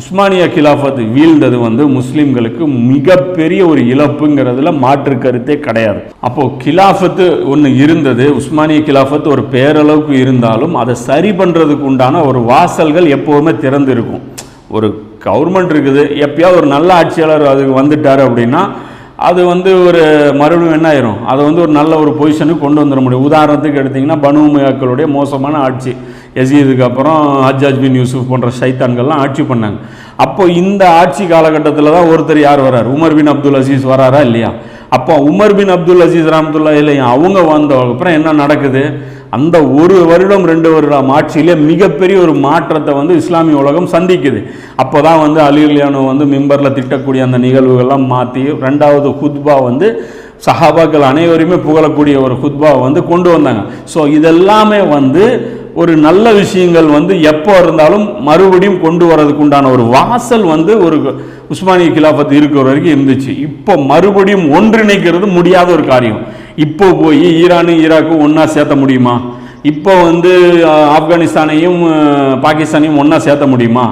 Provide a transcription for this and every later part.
உஸ்மானியா கிலாஃபத் வீழ்ந்தது வந்து முஸ்லீம்களுக்கு மிகப்பெரிய ஒரு இழப்புங்கிறதுல மாற்று கருத்தே கிடையாது. அப்போ கிலாஃபத்து ஒன்று இருந்தது உஸ்மானிய கிலாஃபத் ஒரு பேரளவுக்கு இருந்தாலும் அதை சரி பண்ணுறதுக்கு உண்டான ஒரு வாசல்கள் எப்போவுமே திறந்து இருக்கும் ஒரு கவர்மெண்ட் இருக்குது எப்பயாவது ஒரு நல்ல ஆட்சியாளர் அதுக்கு வந்துட்டார் அப்படின்னா அது வந்து ஒரு மறுபடியும் என்ன ஆயிரும்? அதை வந்து ஒரு நல்ல ஒரு பொசிஷனுக்கு கொண்டு வந்துட முடியும். உதாரணத்துக்கு எடுத்திங்கன்னா பனு உமையாக்களுடைய மோசமான ஆட்சி. எசீதுக்கு அப்புறம் ஹஜ்ஜாஜ் பின் யூசுஃப் போன்ற சைத்தான்கள்லாம் ஆட்சி பண்ணாங்க. அப்போ இந்த ஆட்சி காலகட்டத்தில் தான் ஒருத்தர் யார் வரார்? உமர் பின் அப்துல் அசீஸ் வராரா இல்லையா? அப்போ உமர் பின் அப்துல் அசீஸ் ரஹமத்துல்லா இல்லையா அவங்க வந்த அப்புறம் என்ன நடக்குது? அந்த ஒரு வருடம் ரெண்டு வருடம் ஆட்சியிலே மிகப்பெரிய ஒரு மாற்றத்தை வந்து இஸ்லாமிய உலகம் சந்திக்குது. அப்போ தான் வந்து அலிலியானோ வந்து மிம்பரில் திட்டக்கூடிய அந்த நிகழ்வுகள்லாம் மாற்றி ரெண்டாவது ஹுத்பா வந்து சஹாபாக்கள் அனைவருமே புகழக்கூடிய ஒரு ஹுத்பாவை வந்து கொண்டு வந்தாங்க. ஸோ இதெல்லாமே வந்து ஒரு நல்ல விஷயங்கள் வந்து எப்போ இருந்தாலும் மறுபடியும் கொண்டு வரதுக்கு உண்டான ஒரு வாசல் வந்து ஒரு உஸ்மானிய கிலாஃபத் இருக்கிற வரைக்கும் இருந்துச்சு. இப்போ மறுபடியும் ஒன்றிணைக்கிறது முடியாத ஒரு காரியம். இப்போ போய் ஈரானு ஈராக்கும் ஒன்றா சேர்த்த முடியுமா? இப்போ வந்து ஆப்கானிஸ்தானையும் பாகிஸ்தானையும் ஒன்றா சேர்த்த முடியுமா?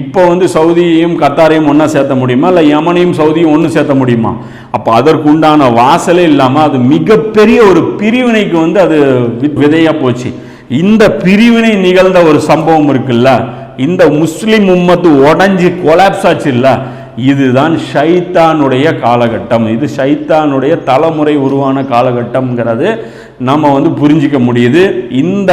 இப்போ வந்து சவுதியையும் கத்தாரையும் ஒன்றா சேர்த்த முடியுமா? இல்லை யமனையும் சவுதியும் ஒன்று சேர்த்த முடியுமா? அப்போ அதற்கு உண்டான வாசலே இல்லாமல் அது மிகப்பெரிய ஒரு பிரிவினைக்கு வந்து அது விதையாக போச்சு. இந்த பிரிவினை நிகழ்ந்த ஒரு சம்பவம் இருக்குல்ல? இந்த முஸ்லிம் உம்மத்து உடஞ்சி கொலாப்ஸ் ஆச்சு இல்லை இதுதான் ஷைத்தானுடைய காலகட்டம். இது ஷைத்தானுடைய தலைமுறை உருவான காலகட்டம்ங்கிறது நம்ம வந்து புரிஞ்சிக்க முடியுது. இந்த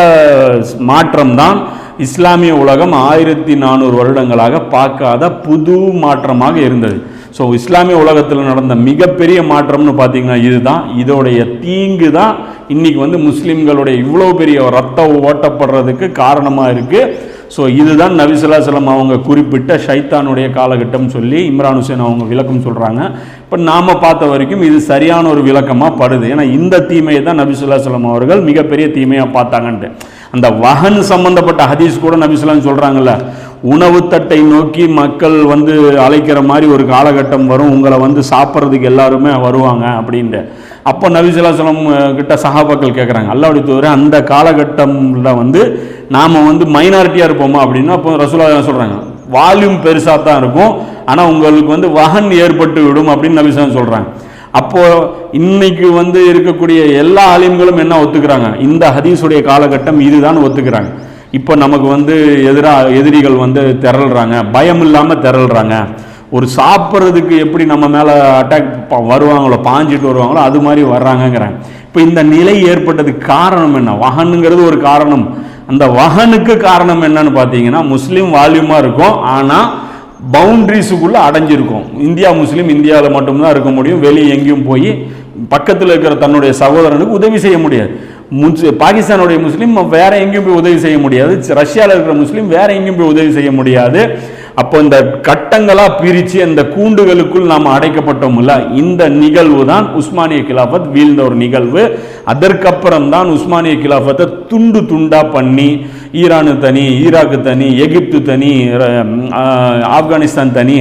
மாற்றம் தான் இஸ்லாமிய உலகம் ஆயிரத்தி நானூறு வருடங்களாக பார்க்காத புது மாற்றமாக இருந்தது. ஸோ இஸ்லாமிய உலகத்தில் நடந்த மிகப்பெரிய மாற்றம்னு பார்த்தீங்கன்னா இதுதான். இதோடைய தீங்கு தான் இன்னைக்கு வந்து முஸ்லீம்களுடைய இவ்வளோ பெரிய ரத்தம் ஓட்டப்படுறதுக்கு காரணமாக இருக்குது ஸோ இதுதான் நபிசுல்லாசலம் அவங்க குறிப்பிட்ட ஷைத்தானுடைய காலகட்டம் சொல்லி இம்ரான் ஹுசேன் அவங்க விளக்கம் சொல்கிறாங்க இப்போ நாம் பார்த்த வரைக்கும் இது சரியான ஒரு விளக்கமாக படுது. ஏன்னா இந்த தீமையை தான் நபிசுல்லாசலம் அவர்கள் மிகப்பெரிய தீமையாக பார்த்தாங்கன்ட்டு. அந்த வகன் சம்பந்தப்பட்ட ஹதீஸ் கூட நபிசுல்லாம் சொல்கிறாங்கல்ல உணவு தட்டை நோக்கி மக்கள் வந்து அழைக்கிற மாதிரி ஒரு காலகட்டம் வரும். உங்களை வந்து சாப்பிட்றதுக்கு எல்லாருமே வருவாங்க அப்படின்ட்டு. அப்போ நபிசுல்லாசலம் கிட்ட சஹாபாக்கள் கேட்குறாங்க அல்லாவுடைய தவிர அந்த காலகட்டம்ல வந்து நாம் வந்து மைனாரிட்டியாக இருப்போமா அப்படின்னா அப்போ ரசூலா சொல்கிறாங்க வால்யூம் பெருசாக தான் இருக்கும். ஆனால் உங்களுக்கு வந்து வகன் ஏற்பட்டு விடும் அப்படின்னு நபிசுல்லாம் சொல்கிறாங்க அப்போது இன்னைக்கு வந்து இருக்கக்கூடிய எல்லா ஆலிம்களும் என்ன ஒத்துக்கிறாங்க? இந்த ஹதீஸுடைய காலகட்டம் இதுதான் ஒத்துக்கிறாங்க. இப்போ நமக்கு வந்து எதிராக எதிரிகள் வந்து திரள்றாங்க. பயம் இல்லாமல் திரள்றாங்க. ஒரு சாப்பிட்றதுக்கு எப்படி நம்ம மேலே அட்டாக் வருவாங்களோ பாஞ்சிட்டு வருவாங்களோ அது மாதிரி வர்றாங்கங்கிறாங்க இப்போ இந்த நிலை ஏற்பட்டதுக்கு காரணம் என்ன? வகனுங்கிறது ஒரு காரணம். அந்த வகனுக்கு காரணம் என்னன்னு பார்த்தீங்கன்னா முஸ்லீம் வால்யூமாக இருக்கும். ஆனால் பவுண்டரிஸுக்குள்ளே அடைஞ்சிருக்கும். இந்தியா முஸ்லீம் இந்தியாவில் மட்டும்தான் இருக்க முடியும். வெளியே எங்கேயும் போய் பக்கத்தில் இருக்கிற தன்னுடைய சகோதரனுக்கு உதவி செய்ய முடியாது. பாகிஸ்தானுடைய முஸ்லீம் வேற எங்கேயும் போய் உதவி செய்ய முடியாது. ரஷ்யாவில் இருக்கிற முஸ்லீம் வேற எங்கேயும் போய் உதவி செய்ய முடியாது. அப்போ இந்த கட்டங்களாக பிரித்து அந்த கூண்டுகளுக்குள் நாம் அடைக்கப்பட்டோம்ல இந்த நிகழ்வு தான் உஸ்மானிய கிலாஃபத் வீழ்ந்த ஒரு நிகழ்வு. அதற்கப்புறம் தான் உஸ்மானிய கிலாஃபத்தை துண்டு துண்டாக பண்ணி ஈரானு தனி ஈராக்கு தனி எகிப்து தனி ஆப்கானிஸ்தான் தனி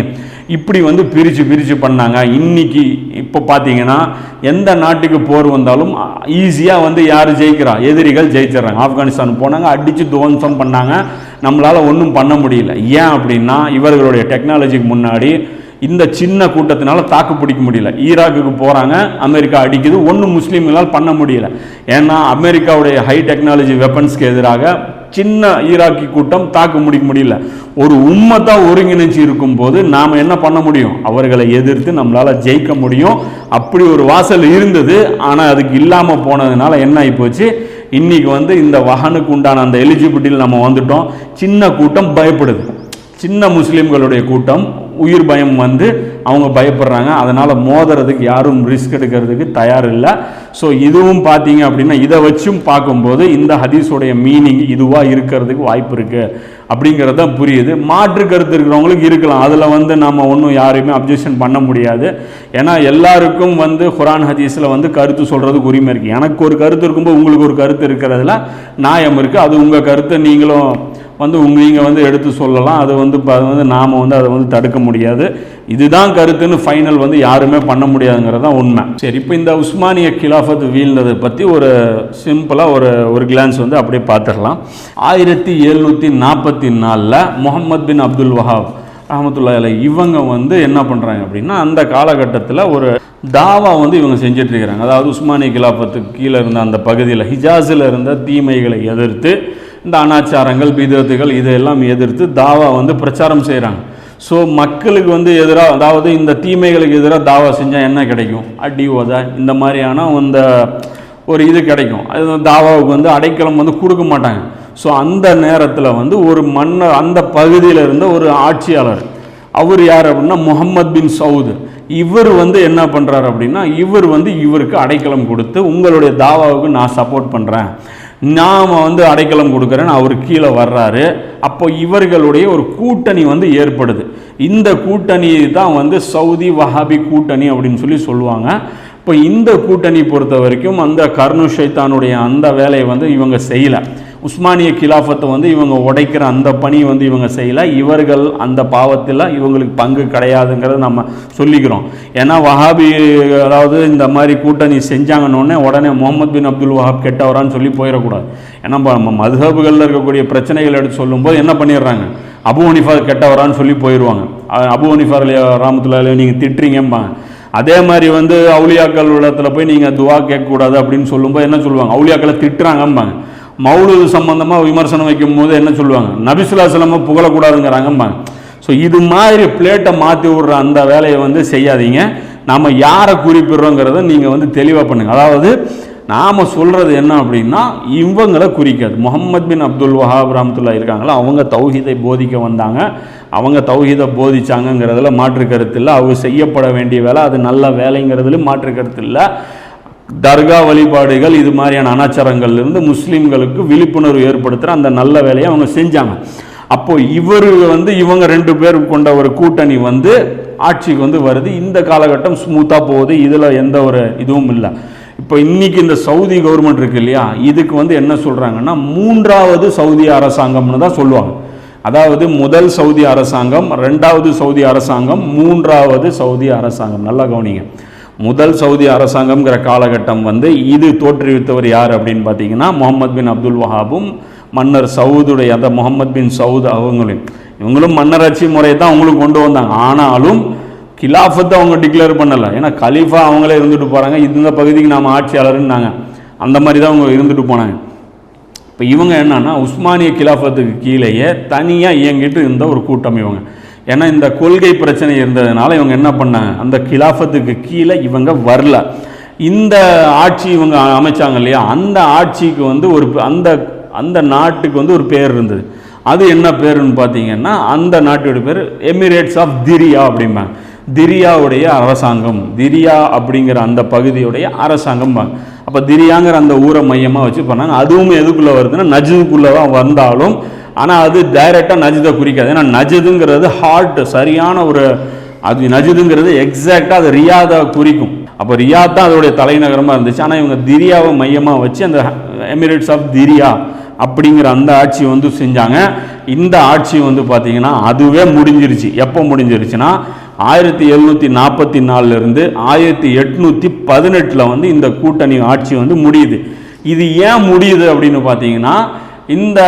இப்படி வந்து பிரித்து பிரித்து பண்ணாங்க. இன்னைக்கு இப்போ பார்த்தீங்கன்னா எந்த நாட்டுக்கு போர் வந்தாலும் ஈஸியாக வந்து யார் ஜெயிக்கிறா? எதிரிகள் ஜெயிச்சிடுறாங்க. ஆப்கானிஸ்தான் போனாங்க அடித்து துவம்சம் பண்ணாங்க. நம்மளால் ஒன்றும் பண்ண முடியல. ஏன் அப்படின்னா இவர்களுடைய டெக்னாலஜிக்கு முன்னாடி இந்த சின்ன கூட்டத்தினால தாக்கு பிடிக்க முடியல. ஈராக்குக்கு போகிறாங்க அமெரிக்கா அடிக்குது. ஒன்றும் முஸ்லீம்களால் பண்ண முடியல. ஏன்னா அமெரிக்காவுடைய ஹை டெக்னாலஜி வெப்பன்ஸ்க்கு எதிராக சின்ன ஈராக்கி கூட்டம் தாக்கு முடிக்க முடியல. ஒரு உம்மத்தா ஒருங்கிணைச்சு இருக்கும்போது நாம் என்ன பண்ண முடியும்? அவர்களை எதிர்த்து நம்மளால் ஜெயிக்க முடியும். அப்படி ஒரு வாசல் இருந்தது. ஆனால் அதுக்கு இல்லாமல் போனதுனால என்ன ஆகிப்போச்சு இன்னைக்கு வந்து இந்த வகனுக்கு உண்டான அந்த எலிஜிபிலிட்டியில் நம்ம வந்துட்டோம். சின்ன கூட்டம் பயப்படுது. சின்ன முஸ்லீம்களுடைய கூட்டம் உயிர் பயம் வந்து அவங்க பயப்படுறாங்க. அதனால் மோதுறதுக்கு யாரும் ரிஸ்க் எடுக்கிறதுக்கு தயார் இல்லை ஸோ இதுவும் பார்த்தீங்க அப்படின்னா இதை வச்சும் பார்க்கும்போது இந்த ஹதீஸுடைய மீனிங் இதுவாக இருக்கிறதுக்கு வாய்ப்பு இருக்குது அப்படிங்கிறது தான் புரியுது. மாற்று கருத்து இருக்கிறவங்களுக்கு இருக்கலாம். அதில் வந்து நம்ம ஒன்றும் யாரையுமே அப்ஜெக்ஷன் பண்ண முடியாது. ஏன்னா எல்லாருக்கும் வந்து குரான் ஹதீஸில் வந்து கருத்து சொல்கிறதுக்கு உரிமை இருக்குது எனக்கு ஒரு கருத்து இருக்கும்போது உங்களுக்கு ஒரு கருத்து இருக்கிறதுல நியாயம் இருக்குது அது உங்கள் கருத்தை நீங்களும் வந்து உங்க நீங்கள் வந்து எடுத்து சொல்லலாம். அது வந்து அது வந்து நாம் வந்து அதை வந்து தடுக்க முடியாது. இதுதான் கருத்துன்னு ஃபைனல் வந்து யாருமே பண்ண முடியாதுங்கிறது தான் உண்மை. சரி இப்போ இந்த உஸ்மானிய கிலாஃபத் வீழ்ந்ததை பற்றி ஒரு சிம்பிளாக ஒரு ஒரு கிளான்ஸ் வந்து அப்படியே பார்த்துடலாம். ஆயிரத்தி எழுநூற்றி நாற்பத்தி நாலில் முகமது பின் அப்துல் வஹாப் ரஹமத்துல்லா அலை இவங்க வந்து என்ன பண்ணுறாங்க அப்படின்னா அந்த காலகட்டத்தில் ஒரு தாவா வந்து இவங்க செஞ்சிட்ருக்கிறாங்க. அதாவது உஸ்மானிய கிலாபத்துக்கு கீழே இருந்த அந்த பகுதியில் ஹிஜாஸில் இருந்த தீமைகளை எதிர்த்து இந்த அனாச்சாரங்கள் பீதத்துகள் இதையெல்லாம் எதிர்த்து தாவா வந்து பிரச்சாரம் செய்கிறாங்க ஸோ மக்களுக்கு வந்து எதிராக அதாவது இந்த தீமைகளுக்கு எதிராக தாவா செஞ்சால் என்ன கிடைக்கும்? அடி ஓதா இந்த மாதிரியான அந்த ஒரு இது கிடைக்கும். அது தாவாவுக்கு வந்து அடைக்கலம் வந்து கொடுக்க மாட்டாங்க. ஸோ அந்த நேரத்தில் வந்து ஒரு மன்னர் அந்த பகுதியில் இருந்த ஒரு ஆட்சியாளர் அவர் யார் அப்படின்னா முகமது பின் சவுது. இவர் வந்து என்ன பண்ணுறாரு அப்படின்னா இவர் வந்து இவருக்கு அடைக்கலம் கொடுத்து உங்களுடைய தாவாவுக்கு நான் சப்போர்ட் பண்ணுறேன் நாம் வந்து அடைக்கலம் கொடுக்குறேன்னு அவர் கீழே வர்றாரு. அப்போ இவர்களுடைய ஒரு கூட்டணி வந்து ஏற்படுது. இந்த கூட்டணி தான் வந்து சவுதி வஹாபி கூட்டணி அப்படின்னு சொல்லி சொல்லுவாங்க. இப்போ இந்த கூட்டணி பொறுத்த வரைக்கும் அந்த கர்ணு ஷைத்தானுடைய அந்த வேலையை வந்து இவங்க செய்யலை. உஸ்மானிய கிலாஃபத்தை வந்து இவங்க உடைக்கிற அந்த பணி வந்து இவங்க செய்யலை. இவர்கள் அந்த பாவத்தில் இவங்களுக்கு பங்கு கிடையாதுங்கிறத நம்ம சொல்லிக்கிறோம். ஏன்னா வஹாபி அதாவது இந்த மாதிரி கூட்டணி செஞ்சாங்கன்னு உடனே முகமது பின் அப்துல் வஹாப் கெட்டவரான்னு சொல்லி போயிடக்கூடாது. ஏன்னா நம்ம மதுஹபுகளில் இருக்கக்கூடிய பிரச்சனைகள் எடுத்து சொல்லும்போது என்ன பண்ணிடுறாங்க? அபு ஹனிஃபா கெட்டவரான்னு சொல்லி போயிடுவாங்க. அபு ஹனிஃபா ராமத்துல்லாலே நீங்கள் திட்டுறீங்கம்பாங்க. அதே மாதிரி வந்து அவுளியாக்கள் இடத்துல போய் நீங்கள் துவா கேட்கக்கூடாது அப்படின்னு சொல்லும்போது என்ன சொல்லுவாங்க? அவுளியாக்களை திட்டுறாங்கம்பாங்க. மௌலூது சம்பந்தமாக விமர்சனம் வைக்கும் போது என்ன சொல்லுவாங்க? நபிசுல்லா சிலம புகழக்கூடாதுங்கிறாங்கம்பாங்க ஸோ இது மாதிரி பிளேட்டை மாற்றி விடுற அந்த வேலையை வந்து செய்யாதீங்க. நாம் யாரை குறிப்பிடுறோங்கிறத நீங்கள் வந்து தெளிவாக பண்ணுங்கள் அதாவது நாம் சொல்கிறது என்ன அப்படின்னா இவங்களை குறிக்காது. முகமது பின் அப்துல் வஹாப் ரஹமத்துல்லா இருக்காங்களா அவங்க தௌஹீதை போதிக்க வந்தாங்க. அவங்க தௌஹீதை போதிச்சாங்கங்கிறதுல மாற்று கருத்து இல்லை. அவங்க செய்யப்பட வேண்டிய வேலை அது நல்ல வேலைங்கிறதுல மாற்று கருத்து இல்லை. தர்கா வழிபாடுகள் இது மாதிரியான அனாச்சாரங்கள்ல இருந்து முஸ்லீம்களுக்கு விழிப்புணர்வு ஏற்படுத்துகிற அந்த நல்ல வேலையை அவங்க செஞ்சாங்க. அப்போ இவர் வந்து இவங்க ரெண்டு பேர் கொண்ட ஒரு கூட்டணி வந்து ஆட்சிக்கு வந்து வருது. இந்த காலகட்டம் ஸ்மூத்தாக போகுது. இதில் எந்த ஒரு இதுவும் இல்லை. இப்போ இன்னைக்கு இந்த சவுதி கவர்மெண்ட் இருக்கு இல்லையா? இதுக்கு வந்து என்ன சொல்கிறாங்கன்னா மூன்றாவது சவுதி அரசாங்கம்னு தான் சொல்லுவாங்க. அதாவது முதல் சவுதி அரசாங்கம் ரெண்டாவது சவுதி அரசாங்கம் மூன்றாவது சவுதி அரசாங்கம். நல்லா கவனிங்க. முதல் சவுதி அரசாங்கம்ங்கிற காலகட்டம் வந்து இது தோற்றுவித்தவர் யார் அப்படின்னு பார்த்தீங்கன்னா முகமது பின் அப்துல் வஹாபும் மன்னர் சவுதுடைய அந்த முகமது பின் சவுத் அவங்களும். இவங்களும் மன்னராட்சி முறையை தான் அவங்களுக்கு கொண்டு வந்தாங்க. ஆனாலும் கிலாஃபத்தை அவங்க டிக்ளேர் பண்ணலை. ஏன்னா கலீஃபா அவங்களே இருந்துட்டு போகிறாங்க இந்த பகுதிக்கு நாம் ஆட்சியாளர்னாங்க அந்த மாதிரி தான் அவங்க இருந்துட்டு போனாங்க. இப்போ இவங்க என்னன்னா உஸ்மானிய கிலாஃபத்துக்கு கீழேயே தனியாக இயங்கிட்டு இருந்த ஒரு கூட்டம் இவங்க. ஏன்னா இந்த கொள்கை பிரச்சனை இருந்ததுனால இவங்க என்ன பண்ணாங்க? அந்த கிலாஃபத்துக்கு கீழே இவங்க வரல. இந்த ஆட்சி இவங்க அமைச்சாங்க இல்லையா? அந்த ஆட்சிக்கு வந்து ஒரு அந்த அந்த நாட்டுக்கு வந்து ஒரு பேர் இருந்தது. அது என்ன பேருன்னு பார்த்தீங்கன்னா அந்த நாட்டோட பேர் எமிரேட்ஸ் ஆஃப் திரியா அப்படிம்பாங்க. திரியாவுடைய அரசாங்கம். திரியா அப்படிங்கிற அந்த பகுதியுடைய அரசாங்கம். அப்போ திரியாங்கிற அந்த ஊரை மையமாக வச்சு பண்ணாங்க. அதுவும் எதுக்குள்ளே வருதுன்னா நஜுவுக்குள்ளே தான் வந்தாலும் ஆனால் அது டைரெக்டாக நஜிதை குறிக்காது. ஏன்னா நஜதுங்கிறது ஹார்ட் சரியான ஒரு அது நஜிதுங்கிறது எக்ஸாக்டாக அது ரியாதை குறிக்கும். அப்போ ரியாத் தான் அதோடைய தலைநகரமாக இருந்துச்சு. ஆனால் இவங்க திரியாவை மையமாக வச்சு அந்த எமிரேட்ஸ் ஆஃப் திரியா அப்படிங்கிற அந்த ஆட்சி வந்து செஞ்சாங்க. இந்த ஆட்சி வந்து பார்த்தீங்கன்னா அதுவே முடிஞ்சிருச்சு. எப்போ முடிஞ்சிருச்சுன்னா ஆயிரத்தி எழுநூற்றி நாற்பத்தி நாலுலேருந்து ஆயிரத்தி எட்நூற்றி பதினெட்டில் வந்து இந்த கூட்டணி ஆட்சி வந்து முடியுது. இது ஏன் முடியுது அப்படின்னு பார்த்தீங்கன்னா இந்த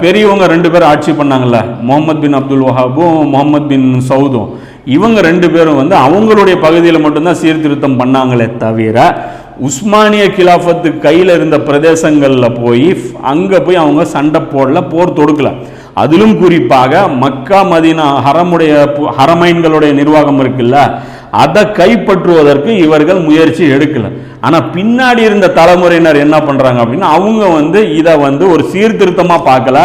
பெரியவங்க ரெண்டு பேரும் ஆட்சி பண்ணாங்கல்ல முகமது பின் அப்துல் வஹாபும் முகமது பின் சவுதும். இவங்க ரெண்டு பேரும் வந்து அவங்களுடைய பகுதியில் மட்டும்தான் சீர்திருத்தம் பண்ணாங்களே தவிர உஸ்மானிய கிலாஃபத்து கையில் இருந்த பிரதேசங்களில் போய் அங்கே போய் அவங்க சண்டை போடல போர் தொடுக்கல. அதிலும் குறிப்பாக மக்கா மதீனா ஹரமுடைய பு- ஹரமைன்களுடைய நிர்வாகம் இருக்குல்ல அதை கைப்பற்றுவதற்கு இவர்கள் முயற்சி எடுக்கல. ஆனால் பின்னாடி இருந்த தலைமுறையினர் என்ன பண்ணுறாங்க அப்படின்னா அவங்க வந்து இதை வந்து ஒரு சீர்திருத்தமாக பார்க்கல.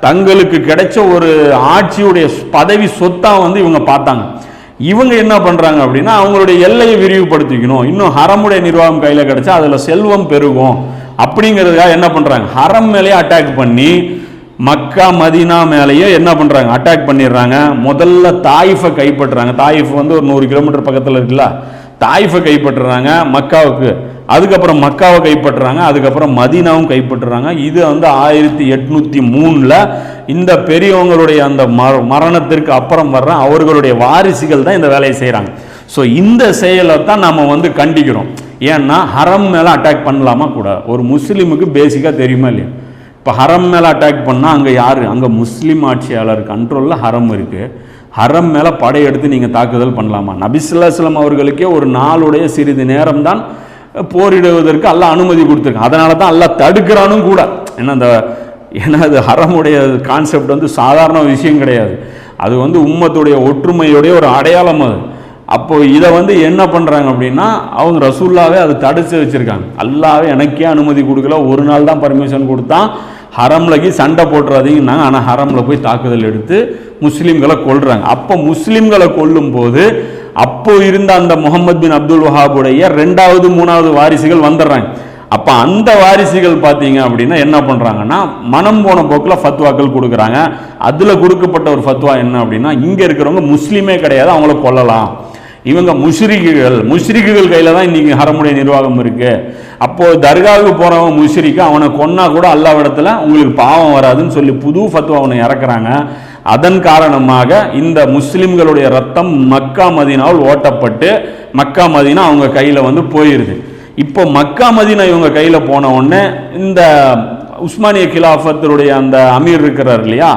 தங்களுக்கு கிடைச்ச ஒரு ஆட்சியுடைய பதவி சொத்தாக வந்து இவங்க பார்த்தாங்க. இவங்க என்ன பண்ணுறாங்க அப்படின்னா அவங்களுடைய எல்லையை விரிவுபடுத்திக்கணும். இன்னும் ஹரமுடைய நிர்வாகம் கையில் கிடைச்சா அதில் செல்வம் பெருகும். அப்படிங்கிறதுக்காக என்ன பண்ணுறாங்க ஹரம் மேலேயே அட்டாக் பண்ணி மக்கா மதீனா மேலேயே என்ன பண்ணுறாங்க அட்டாக் பண்ணிடுறாங்க. முதல்ல தாயிஃபை கைப்பற்றுறாங்க. தாயிஃப் வந்து ஒரு நூறு கிலோமீட்டர் பக்கத்தில் இருக்குல்ல? தாயிஃபை கைப்பற்றுறாங்க மக்காவுக்கு. அதுக்கப்புறம் மக்காவை கைப்பற்றுறாங்க. அதுக்கப்புறம் மதீனாவும் கைப்பற்றுறாங்க. இது வந்து ஆயிரத்தி எட்நூற்றி மூணில் இந்த பெரியவங்களுடைய அந்த மரணத்திற்கு அப்புறம் வர்ற அவர்களுடைய வாரிசுகள் தான் இந்த வேலையை செய்கிறாங்க ஸோ இந்த செயலை தான் நம்ம வந்து கண்டிக்கிறோம். ஏன்னா ஹரம் மேலே அட்டாக் பண்ணலாமா கூட? ஒரு முஸ்லீமுக்கு பேசிக்காக தெரியுமா இல்லையா? இப்போ ஹரம் மேலே அட்டாக் பண்ணால் அங்கே யார்? அங்கே முஸ்லீம் ஆட்சியாளர் கண்ட்ரோலில் ஹரம் இருக்குது ஹரம் மேலே படையெடுத்து நீங்கள் தாக்குதல் பண்ணலாமா? நபிசுல்லாஸ்லம் அவர்களுக்கே ஒரு நாளுடைய சிறிது நேரம் தான் போரிடுவதற்கு எல்லாம் அனுமதி கொடுத்துருக்கான். அதனால தான் எல்லாம் தடுக்கிறானும் கூட. ஏன்னா அந்த ஏன்னா அது ஹரமுடைய கான்செப்ட் வந்து சாதாரண விஷயம் கிடையாது. அது வந்து உம்மத்துடைய ஒற்றுமையுடைய ஒரு அடையாளம் அது. அப்போ இதை வந்து என்ன பண்ணுறாங்க அப்படின்னா அவங்க ரசூல்லாவே அதை தடுத்து வச்சுருக்காங்க. அல்லாவே எனக்கே அனுமதி கொடுக்கல. ஒரு நாள் தான் பர்மிஷன் கொடுத்தான். ஹரம்லக்கு சண்டை போட்டுறாதீங்கன்னாங்க ஆனால் ஹரமில் போய் தாக்குதல் எடுத்து முஸ்லீம்களை கொள்கிறாங்க அப்போ முஸ்லீம்களை கொல்லும் போது அப்போ இருந்த அந்த முகமது பின் அப்துல் வஹாபுடைய ரெண்டாவது மூணாவது வாரிசுகள் வந்துடுறாங்க. அப்போ அந்த வாரிசுகள் பார்த்தீங்க அப்படின்னா என்ன பண்ணுறாங்கன்னா மனம் போன போக்கில் ஃபத்வாக்கள் கொடுக்குறாங்க. அதில் கொடுக்கப்பட்ட ஒரு ஃபத்வா என்ன அப்படின்னா இங்கே இருக்கிறவங்க முஸ்லீமே கிடையாது அவங்கள கொல்லலாம். இவங்க முஷ்ரிக்குகள். முஷ்ரிக்குகள் கையில் தான் இன்னைக்கு ஹரமுடைய நிர்வாகம் இருக்குது அப்போது தர்காவுக்கு போகிறவன் முஷ்ரிக்கு அவனை கொன்னா கூட அல்லாவிடத்தில் உங்களுக்கு பாவம் வராதுன்னு சொல்லி புது ஃபத்துவ அவனை இறக்குறாங்க. அதன் காரணமாக இந்த முஸ்லிம்களுடைய ரத்தம் மக்கா மதினாவில் ஓட்டப்பட்டு மக்கா மதினா அவங்க கையில் வந்து போயிடுது இப்போ மக்கா மதினா இவங்க கையில் போன உடனே இந்த உஸ்மானிய கிலாஃபத்தினுடைய அந்த அமீர் இருக்கிறார் இல்லையா?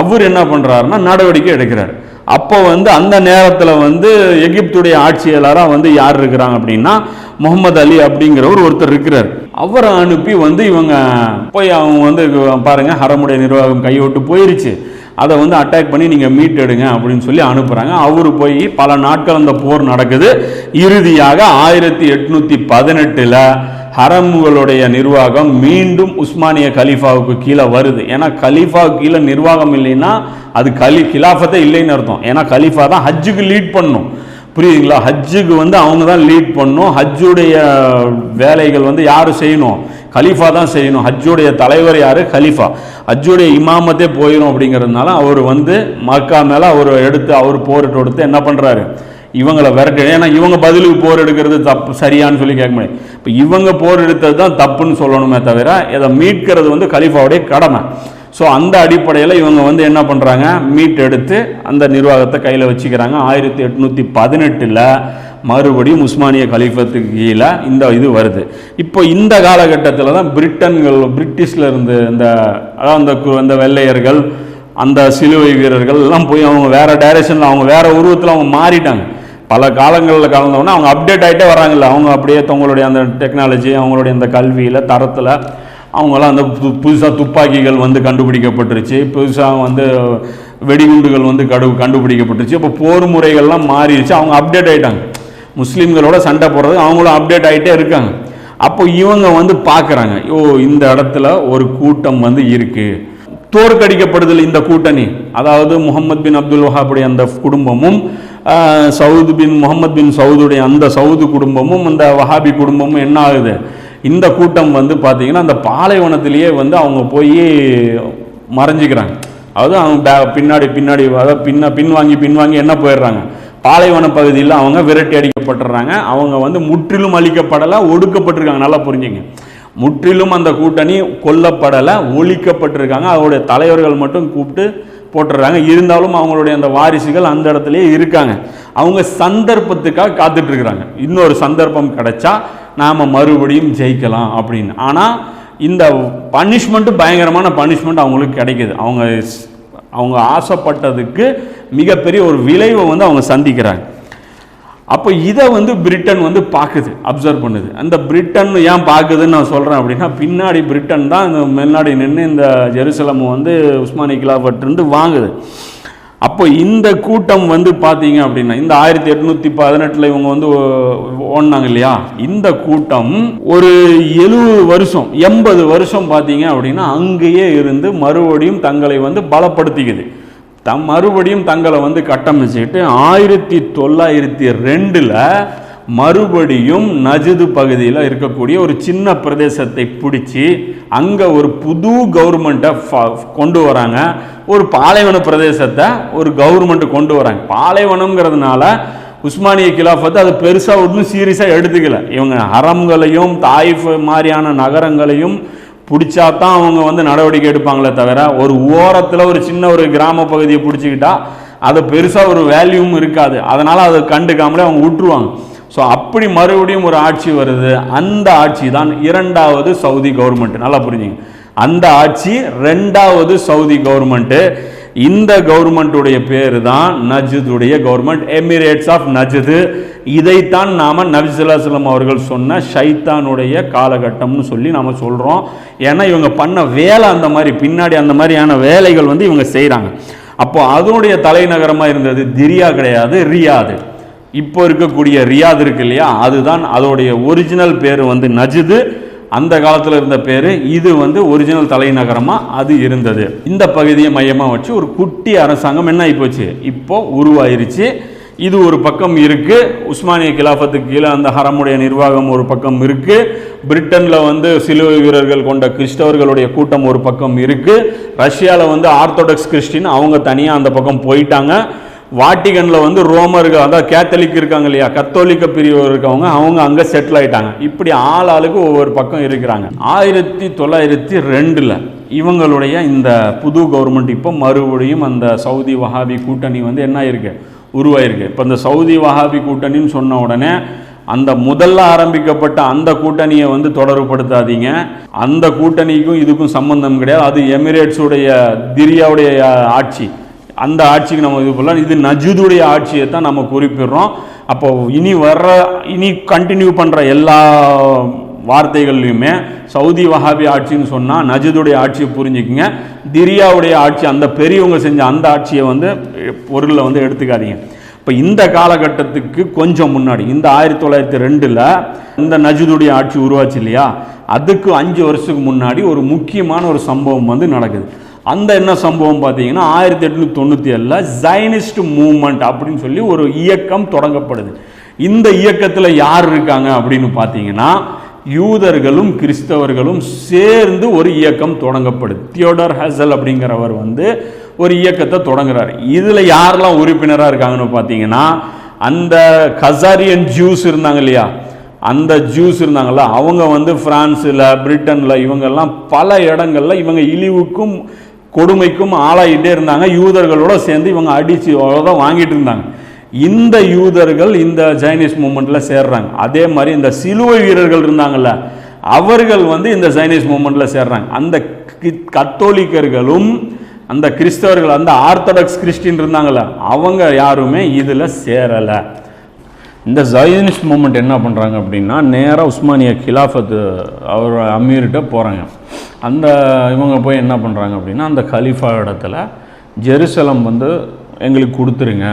அவர் என்ன பண்ணுறாருன்னா நடவடிக்கை எடுக்கிறார். அப்போ வந்து அந்த நேரத்தில் வந்து எகிப்துடைய ஆட்சியாளராக வந்து யார் இருக்கிறாங்க அப்படின்னா முகமது அலி அப்படிங்கிறவர் ஒருத்தர் இருக்கிறார். அவரை அனுப்பி வந்து இவங்க போய் அவங்க வந்து பாருங்கள் ஹரமுடைய நிர்வாகம் கைவிட்டு போயிருச்சு. அதை வந்து அட்டாக் பண்ணி நீங்கள் மீட்டெடுங்க அப்படின்னு சொல்லி அனுப்புகிறாங்க அவர் போய் பல நாட்கள் அந்த போர் நடக்குது. இறுதியாக ஆயிரத்தி எட்நூற்றி பதினெட்டில் ஹரமுகளுடைய நிர்வாகம் மீண்டும் உஸ்மானிய கலீஃபாவுக்கு கீழே வருது. ஏன்னா கலீஃபாவுக்கு கீழே நிர்வாகம் இல்லைன்னா அது கலி கிலாஃபத்தை இல்லைன்னு அர்த்தம். ஏன்னா கலீஃபா தான் ஹஜ்ஜுக்கு லீட் பண்ணும். புரியுதுங்களா? ஹஜ்ஜுக்கு வந்து அவங்க தான் லீட் பண்ணும். ஹஜ்ஜுடைய வேலைகள் வந்து யார் செய்யணும்? கலீஃபா தான் செய்யணும். ஹஜ்ஜுடைய தலைவர் யார்? கலீஃபா. ஹஜ்ஜுடைய இமாமத்தே போயிடும் அப்படிங்கிறதுனால அவர் வந்து மக்கா மேலே அவர் எடுத்து அவர் போரிட்டு எடுத்து என்ன பண்ணுறாரு இவங்களை விரட்டு ஏன்னா இவங்க பதிலுக்கு போர் எடுக்கிறது தப்பு சரியான்னு சொல்லி கேட்க முடியும் இப்போ இவங்க போர் எடுத்தது தான் தப்புன்னு சொல்லணுமே தவிர இதை மீட்கிறது வந்து கலிஃபாவுடைய கடமை. ஸோ அந்த அடிப்படையில் இவங்க வந்து என்ன பண்ணுறாங்க மீட் எடுத்து அந்த நிர்வாகத்தை கையில் வச்சுக்கிறாங்க. ஆயிரத்தி எட்நூற்றி பதினெட்டில் மறுபடியும் உஸ்மானிய கலீஃபத்துக்கு கீழே இந்த இது வருது. இப்போ இந்த காலகட்டத்தில் தான் பிரிட்டன்கள் பிரிட்டிஷில் இருந்து இந்த அந்த கு- அந்த வெள்ளையர்கள் அந்த சிலுவை வீரர்கள் எல்லாம் போய் அவங்க வேறு டைரக்ஷனில் அவங்க வேறு உருவத்தில் அவங்க மாறிட்டாங்க. பல காலங்களில் கலந்தவொடனே அவங்க அப்டேட் ஆகிட்டே வராங்கல்ல. அவங்க அப்படியே தங்களுடைய அந்த டெக்னாலஜி அவங்களுடைய அந்த கல்வியில் தரத்தில் அவங்களாம் அந்த பு புதுசாக துப்பாக்கிகள் வந்து கண்டுபிடிக்கப்பட்டுருச்சு. புதுசாக வந்து வெடிகுண்டுகள் வந்து கடு கண்டுபிடிக்கப்பட்டுருச்சு. இப்போ போர் முறைகள்லாம் மாறிடுச்சு அவங்க அப்டேட் ஆகிட்டாங்க முஸ்லீம்களோட சண்டை போடுறது அவங்களும் அப்டேட் ஆகிட்டே இருக்காங்க. அப்போ இவங்க வந்து பார்க்குறாங்க ஓ இந்த இடத்துல ஒரு கூட்டம் வந்து இருக்குது தோற்கடிக்கப்படுதல் இந்த கூட்டணி. அதாவது முகமது பின் அப்துல் வஹாபுடைய அந்த குடும்பமும் சவுது பின் முகமது பின் சவுதுடைய அந்த சவுது குடும்பமும் அந்த வஹாபி குடும்பமும் என்ன ஆகுது? இந்த கூட்டம் வந்து பார்த்தீங்கன்னா அந்த பாலைவனத்திலேயே வந்து அவங்க போய் மறைஞ்சிக்கிறாங்க. அதாவது அவங்க பின்னாடி பின்னாடி அதாவது பின்ன பின்வாங்கி பின்வாங்கி என்ன போயிடுறாங்க? பாலைவன பகுதியில் அவங்க விரட்டி அடிக்கப்பட்டுறாங்க. அவங்க வந்து முற்றிலும் அழிக்கப்படலை ஒடுக்கப்பட்டிருக்காங்க. நல்லா புரிஞ்சுங்க. முற்றிலும் அந்த கூட்டணி கொல்லப்படலை ஒழிக்கப்பட்டிருக்காங்க. அவருடைய தலைவர்கள் மட்டும் கூப்பிட்டு போட்டுடுறாங்க இருந்தாலும் அவங்களுடைய அந்த வாரிசுகள் அந்த இடத்துலையே இருக்காங்க. அவங்க சந்தர்ப்பத்துக்காக காத்துட்ருக்குறாங்க. இன்னொரு சந்தர்ப்பம் கிடைச்சா நாம் மறுபடியும் ஜெயிக்கலாம் அப்படின்னு. ஆனால் இந்த பனிஷ்மெண்ட்டு பயங்கரமான பனிஷ்மெண்ட் அவங்களுக்கு கிடைக்குது. அவங்க அவங்க ஆசைப்பட்டதுக்கு மிகப்பெரிய ஒரு விளைவை வந்து அவங்க சந்திக்கிறாங்க. அப்போ இதை வந்து பிரிட்டன் வந்து பார்க்குது அப்சர்வ் பண்ணுது. அந்த பிரிட்டன் ஏன் பார்க்குதுன்னு நான் சொல்கிறேன் அப்படின்னா பின்னாடி பிரிட்டன் தான் இந்த முன்னாடி நின்று இந்த ஜெருசலம் வந்து உஸ்மானி கிலாஃபட்டிருந்து வாங்குது. அப்போ இந்த கூட்டம் வந்து பார்த்தீங்க அப்படின்னா இந்த ஆயிரத்தி எட்நூற்றி பதினெட்டில் இவங்க வந்து ஓடினாங்க இல்லையா? இந்த கூட்டம் ஒரு எழுபது வருஷம் எண்பது வருஷம் பார்த்தீங்க அப்படின்னா அங்கேயே இருந்து மறுபடியும் தங்களை வந்து பலப்படுத்திக்குது. தம் மறுபடியும் தங்களை வந்து கட்டமைச்சுக்கிட்டு ஆயிரத்தி தொள்ளாயிரத்தி ரெண்டில் மறுபடியும் நஜது பகுதியில் இருக்கக்கூடிய ஒரு சின்ன பிரதேசத்தை பிடிச்சி அங்கே ஒரு புது கவர்மெண்ட்டை கொண்டு வராங்க. ஒரு பாலைவன பிரதேசத்தை ஒரு கவர்மெண்ட் கொண்டு வராங்க. பாலைவனம்ங்கிறதுனால உஸ்மானிய கிலாஃபத்தை அது பெருசாக ஒன்றும் சீரியஸாக எடுத்துக்கல. இவங்க ஹரம்களையும் தாயிஃப் மாதிரியான நகரங்களையும் பிடிச்சா தான் அவங்க வந்து நடவடிக்கை எடுப்பாங்களே தவிர ஒரு ஓரத்தில் ஒரு சின்ன ஒரு கிராம பகுதியை பிடிச்சிக்கிட்டா அது பெருசாக ஒரு வேல்யூவும் இருக்காது. அதனால் அதை கண்டுக்காமலே அவங்க விட்டுருவாங்க ஸோ அப்படி மறுபடியும் ஒரு ஆட்சி வருது. அந்த ஆட்சி தான் இரண்டாவது சவுதி கவர்மெண்ட் நல்லா புரிஞ்சுங்க. அந்த ஆட்சி ரெண்டாவது சவுதி கவர்மெண்ட்டு இந்த கவர்மெண்ட்டுடைய பேர் தான் நஜிதுடைய கவர்மெண்ட் எமிரேட்ஸ் ஆஃப் நஜ்து. இதைத்தான் நாம் நபிசுல்லாஸ்லம் அவர்கள் சொன்ன ஷைத்தானுடைய காலகட்டம்னு சொல்லி நாம் சொல்கிறோம் ஏன்னா இவங்க பண்ண வேலை அந்த மாதிரி பின்னாடி அந்த மாதிரியான வேலைகள் வந்து இவங்க செய்கிறாங்க அப்போ அதனுடைய தலைநகரமாக இருந்தது திரியா கிடையாது ரியாது. இப்போ இருக்கக்கூடிய ரியாது இருக்கு இல்லையா? அதுதான் அதோடைய ஒரிஜினல் பேர் வந்து நஜிது. அந்த காலத்தில் இருந்த பேர் இது வந்து ஒரிஜினல் தலைநகரமாக அது இருந்தது. இந்த பகுதியை மையமாக வச்சு ஒரு குட்டி அரசாங்கம் என்ன ஆகிப்போச்சு இப்போ உருவாயிருச்சு. இது ஒரு பக்கம் இருக்குது உஸ்மானிய கிலாஃபத்துக்கு கீழே அந்த ஹரமுடைய நிர்வாகம் ஒரு பக்கம் இருக்குது பிரிட்டனில் வந்து சிலுவை வீரர்கள் கொண்ட கிறிஸ்தவர்களுடைய கூட்டம் ஒரு பக்கம் இருக்குது ரஷ்யாவில் வந்து ஆர்த்தோடக்ஸ் கிறிஸ்டின் அவங்க தனியாக அந்த பக்கம் போயிட்டாங்க. வாட்டிகனில் வந்து ரோமர்கள் அதாவது கேத்தலிக் இருக்காங்க இல்லையா கத்தோலிக்க பிரிவு இருக்கவங்க அவங்க அங்கே செட்டில் ஆயிட்டாங்க. இப்படி ஆள் ஆளுக்கு ஒவ்வொரு பக்கம் இருக்கிறாங்க. ஆயிரத்தி தொள்ளாயிரத்தி ரெண்டில் இவங்களுடைய இந்த புது கவர்மெண்ட் இப்போ மறுபடியும் அந்த சவுதி வஹாபி கூட்டணி வந்து என்ன ஆயிருக்கு? உருவாயிருக்கு. இப்போ இந்த சவுதி வஹாபி கூட்டணின்னு சொன்ன உடனே அந்த முதல்ல ஆரம்பிக்கப்பட்ட அந்த கூட்டணியை வந்து தொடர்புபடுத்தாதீங்க. அந்த கூட்டணிக்கும் இதுக்கும் சம்பந்தம் கிடையாது. அது எமிரேட்ஸுடைய திரியாவுடைய ஆட்சி. அந்த ஆட்சிக்கு நம்ம இது பண்ணலாம். இது நஜூதுடைய ஆட்சியை தான் நம்ம குறிப்பிடுறோம். அப்போ இனி வர்ற இனி கண்டினியூ பண்ணுற எல்லா வார்த்தைகள்லையுமே சவுதி வஹாபி ஆட்சின்னு சொன்னால் நஜுதுடைய ஆட்சியை புரிஞ்சுக்குங்க. திரியாவுடைய ஆட்சி அந்த பெரியவங்க செஞ்ச அந்த ஆட்சியை வந்து பொருளில் வந்து எடுத்துக்காதீங்க. இப்போ இந்த காலகட்டத்துக்கு கொஞ்சம் முன்னாடி இந்த ஆயிரத்தி தொள்ளாயிரத்தி ரெண்டில் இந்த நஜுதுடைய ஆட்சி உருவாச்சு இல்லையா? அதுக்கு அஞ்சு வருஷத்துக்கு முன்னாடி ஒரு முக்கியமான ஒரு சம்பவம் வந்து நடக்குது. அந்த என்ன சம்பவம் பார்த்தீங்கன்னா ஆயிரத்தி எட்நூற்றி தொண்ணூற்றி ஏழில் ஜைனிஸ்ட் மூமெண்ட் அப்படின்னு சொல்லி ஒரு இயக்கம் தொடங்கப்படுது. இந்த இயக்கத்தில் யார் இருக்காங்க அப்படின்னு பார்த்தீங்கன்னா யூதர்களும் கிறிஸ்தவர்களும் சேர்ந்து ஒரு இயக்கம் தொடங்கப்படுது. தியோடர் ஹசல் அப்படிங்கிறவர் வந்து ஒரு இயக்கத்தை தொடங்குறாரு. இதில் யாரெல்லாம் உறுப்பினராக இருக்காங்கன்னு பார்த்தீங்கன்னா அந்த கசாரியன் ஜூஸ் இருந்தாங்க இல்லையா? அந்த ஜூஸ் இருந்தாங்கல்ல. அவங்க வந்து பிரான்ஸில் பிரிட்டனில் இவங்கெல்லாம் பல இடங்கள்ல இவங்க இழிவுக்கும் கொடுமைக்கும் ஆளாயிட்டே இருந்தாங்க. யூதர்களோட சேர்ந்து இவங்க அடித்து தான் வாங்கிட்டு இருந்தாங்க. இந்த யூதர்கள் இந்த சைனீஸ் மூமெண்ட்டில் சேர்றாங்க. அதே மாதிரி இந்த சிலுவை வீரர்கள் இருந்தாங்கள்ல அவர்கள் வந்து இந்த சைனீஸ் மூமெண்ட்டில் சேர்றாங்க. அந்த கத்தோலிக்கர்களும் அந்த கிறிஸ்தவர்கள் அந்த ஆர்த்தடாக்ஸ் கிறிஸ்டின் இருந்தாங்கள்ல அவங்க யாருமே இதில் சேரலை. இந்த ஜயனிஸ்ட் மூமெண்ட் என்ன பண்ணுறாங்க அப்படின்னா நேராக உஸ்மானிய கிலாஃபத்து அவர் அமீர்கிட்ட போகிறாங்க அந்த இவங்க போய் என்ன பண்ணுறாங்க அப்படின்னா அந்த கலீஃபா இடத்துல ஜெருசலம் வந்து எங்களுக்கு கொடுத்துருங்க.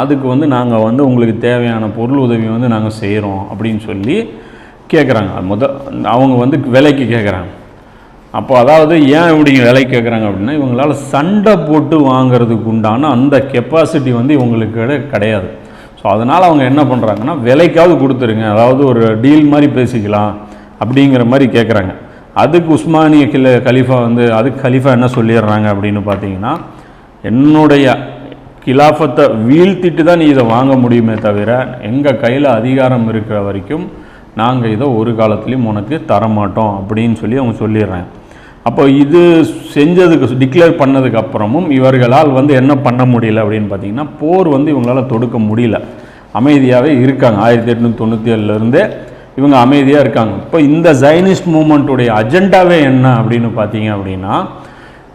அதுக்கு வந்து நாங்கள் வந்து உங்களுக்கு தேவையான பொருள் உதவி வந்து நாங்கள் செய்கிறோம் அப்படின்னு சொல்லி கேட்குறாங்க முத அவங்க வந்து விலைக்கு கேட்குறாங்க அப்போ அதாவது ஏன் இப்படி விலை கேட்குறாங்க அப்படின்னா இவங்களால சண்டை போட்டு வாங்குறதுக்கு உண்டான அந்த கெப்பாசிட்டி வந்து இவங்களுக்கு கிடையாது. ஸோ அதனால் அவங்க என்ன பண்ணுறாங்கன்னா விலைக்காவது கொடுத்துருங்க. அதாவது ஒரு டீல் மாதிரி பேசிக்கலாம் அப்படிங்கிற மாதிரி கேட்குறாங்க அதுக்கு உஸ்மானிய கில கலீஃபா வந்து அதுக்கு கலீஃபா என்ன சொல்லிடுறாங்க அப்படின்னு பார்த்தீங்கன்னா என்னுடைய கிலாஃபத்தை வீழ்த்திட்டு தான் நீ இதை வாங்க முடியுமே தவிர எங்கள் கையில் அதிகாரம் இருக்கிற வரைக்கும் நாங்கள் இதை ஒரு காலத்துலேயும் உனக்கு தரமாட்டோம் அப்படின்னு சொல்லி அவங்க சொல்லிடுறாங்க. அப்போ இது செஞ்சதுக்கு டிக்ளேர் பண்ணதுக்கு அப்புறமும் இவர்களால் வந்து என்ன பண்ண முடியல அப்படின்னு பார்த்தீங்கன்னா போர் வந்து இவங்களால் தொடுக்க முடியல. அமைதியாகவே இருக்காங்க. ஆயிரத்தி எட்நூற்றி தொண்ணூற்றி ஏழுலேருந்தே இவங்க அமைதியாக இருக்காங்க. இப்போ இந்த ஜைனிஸ்ட் மூமெண்ட்டுடைய அஜெண்டாவே என்ன அப்படின்னு பார்த்தீங்க அப்படின்னா